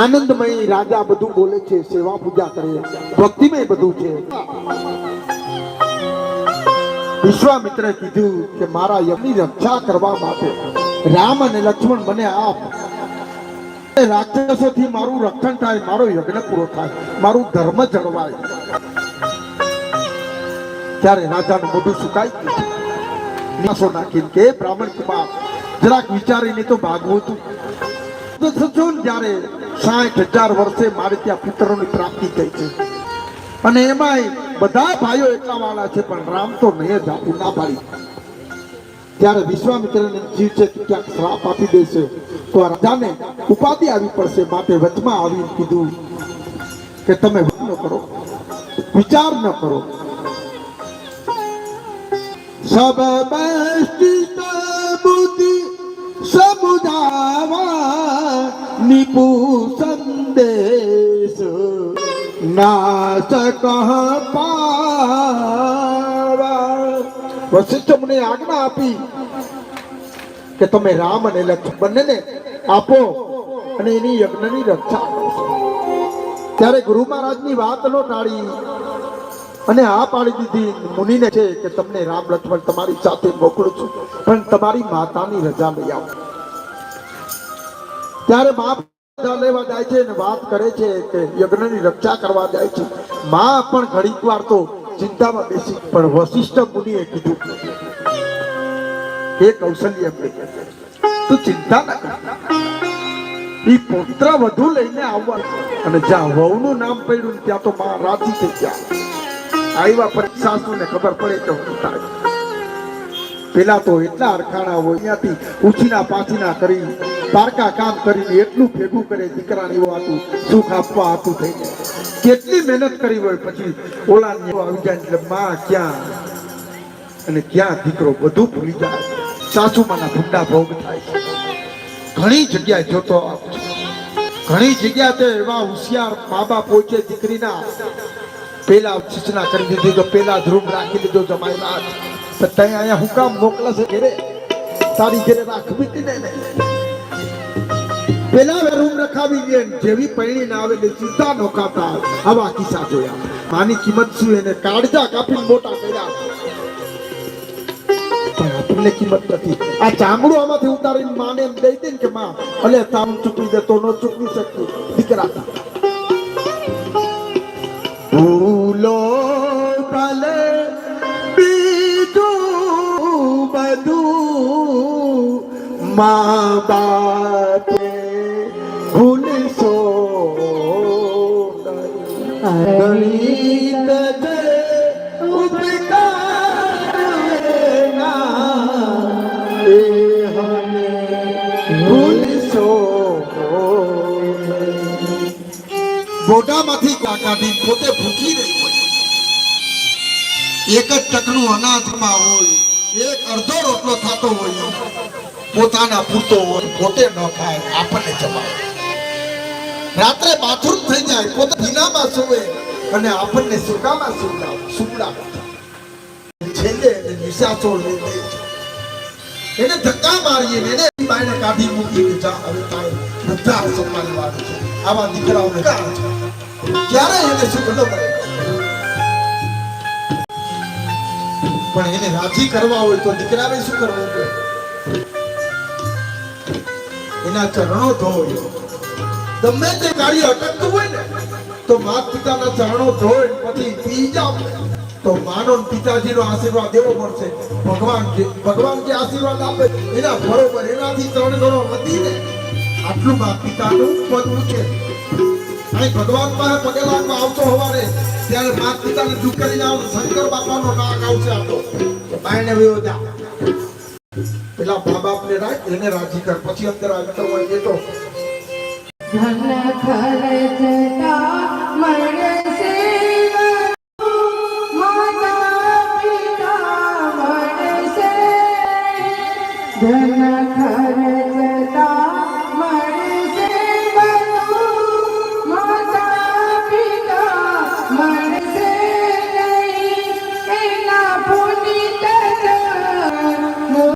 આનંદમય રાજા બધું બોલે છે, સેવા પૂજા કરે, ભક્તિમય બધું છે. વિશ્વામિત્રે કીધું કે મારા યજ્ઞની રક્ષા કરવા માટે રામ અને લક્ષ્મણ મને આપ. રાક્ષસોથી મારું રક્ષણ થાય, મારો યજ્ઞ પૂરો થાય, મારું ધર્મ જળવાય. ત્યારે રાજાનું મોઢું સુકાઈ નાખીને કે બ્રાહ્મણ કુમાર જરાક વિચારીને તો ભાગવું હતું જ્યારે સાઠ હજાર વર્ષે મારે ત્યાં પુત્રોની પ્રાપ્તિ થઈ છે. અને એમાંય બધા ભાઈઓ એટલા વાળા છે, પણ રામ તો નહીં જ આપું, ના પાડી. ત્યારે વિશ્વામિત્રને જીવ છે કે ક્યાંક શ્રાપ આપી દેશે. તો આ રાજાને ઉપાધિ આવી પડશે માટે વચમાં આવી કીધું કે તમે ન કરો, વિચાર ન કરો. સબ બેષ્ટિત સંદેશ નાશ કહ વશિષ્ઠ મુનિએ આજ્ઞા આપી કે તમે રામ અને લક્ષ્મણ બંનેને આપો અને એની યજ્ઞની રક્ષા ત્યારે ગુરુ મહારાજની વાત નો ટાળી અને આ પાડી દીધી મુનિને છે કે તમને રામ લક્ષ્મણ તમારી સાથે મોકલું છું, પણ તમારી માતાની રજા લઈ આવો. ત્યારે મા લેવા જાય છે અને વાત કરે છે કે યજ્ઞની રક્ષા કરવા જાય છે. મા પણ ઘડીક વાર તો ચિંતામાં બેસી પણ વશિષ્ઠ મુનિએ કીધું એ કૌશલ્ય તું ચિંતા ના કર. એ પુત્ર વધુ લઈને આવવા અને જ્યાં વહુનું નામ પડ્યું ત્યાં તો માં રાજી થઈ ગયા. આવ્યા પછી સાસુને ખબર પડે કે પેલા તો એટલા અરખાણા હોય અહીંયાથી ઉછીના પાછીના કરી પારકા કામ કરીને એટલું ભેગું કરે દીકરાને એવું હતું સુખ આપવા હતું થઈ જાય. કેટલી મહેનત કરી હોય પછી ઓલા આવી જાય એટલે માં ક્યાં? અને ક્યાં દીકરો? બધું ભૂલી જાય. સાસુમાના ભૂંડા ભોગ થાય ઘણી જગ્યાએ જોતો. ઘણી જગ્યા તે એવા હોશિયાર મા બાપ હોય છે દીકરીના. પેલા સૂચના કરી દીધી તો પેલા ધ્રુવ રાખી લીધો જમાઈ તો ત્યાં અહીંયા હું કામ મોકલે છે ઘેરે? તારી ઘેરે રાખવી હતી ને. પેલા રૂમ રખાવી દે જેવી પૈણી ના આવે સીધા નોખાતા આવા કિસ્સા જોયા. માની કિંમત શું એને? કાળજા કાપીને મોટા કર્યા. બધું મા બાપે એક જ ટકનું અનાજમાં હોય, એક અડધો થતો હોય, પોતાના પૂરતો હોય ન ખાય, આપણને જમાવે રાત્રે બાથરૂમ થઈ જાય, પોતે ભીનામાં સુવે. અને આપણને સુકામાં સુવડાવે સુકડા છેલ્લે એને નિશાચો લઈ એને ધક્કા મારીએ એને બાયને કાઢી મૂકી કે જા, હવે તારે બધા સમાન વાત છે. આવા દીકરાઓને ક્યારે એને સુકડો કરે પણ એને રાજી કરવા હોય તો દીકરાને શું કરવું પડે? એના ચરણો ધોય. ગમે તે કાર્ય અટકતું હોય ને તો માતા ચરણો ધોઈ પછી જાવ તો માનો પિતાજીનો આશીર્વાદ દેવો પડશે ભગવાન જે ભગવાન જે આશીર્વાદ આપે, એના બરોબર, એનાથી ત્રણ ગણો વધીને આટલું માતા પિતાનું પદ ઊંચે અહીં ભગવાન પાસે પગે લાગવા આવતો હોવારે ત્યારે માતા પિતાને દુઃખ કરી આવો શંકર બાપાનો નાક આવશે આતો બાયને વયો જા. પેલા મા બાપને રાખ, એને રાજી કર. પછી અંદર તો હોય એ તો ધન ખર્ચતા મળશે ધન